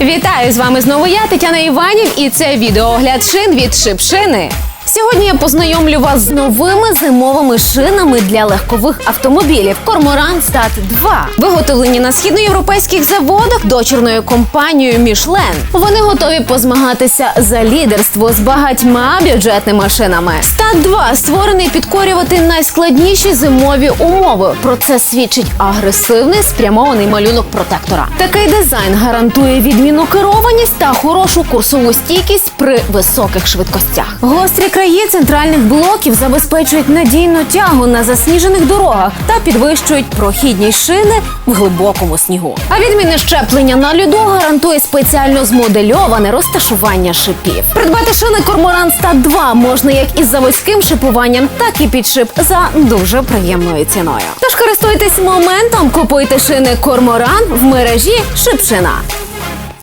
Вітаю з вами знову я, Тетяна Іванів, і це відеоогляд шин від Шипшини. Сьогодні я познайомлю вас з новими зимовими шинами для легкових автомобілів Корморан Стат 2 виготовлені на східноєвропейських заводах дочірною компанією Мішлен. Вони готові позмагатися за лідерство з багатьма бюджетними шинами. Стат 2 створений підкорювати найскладніші зимові умови. Про це свідчить агресивний спрямований малюнок протектора. Такий дизайн гарантує відмінну керованість та хорошу курсову стійкість при високих швидкостях. Гострі краї центральних блоків забезпечують надійну тягу на засніжених дорогах та підвищують прохідність шини в глибокому снігу. А відмінне щеплення на льоду гарантує спеціально змодельоване розташування шипів. Придбати шини Корморан Стат 2 можна як із заводським шипуванням, так і під шип за дуже приємною ціною. Тож користуйтесь моментом, купуйте шини Корморан в мережі Шипшина.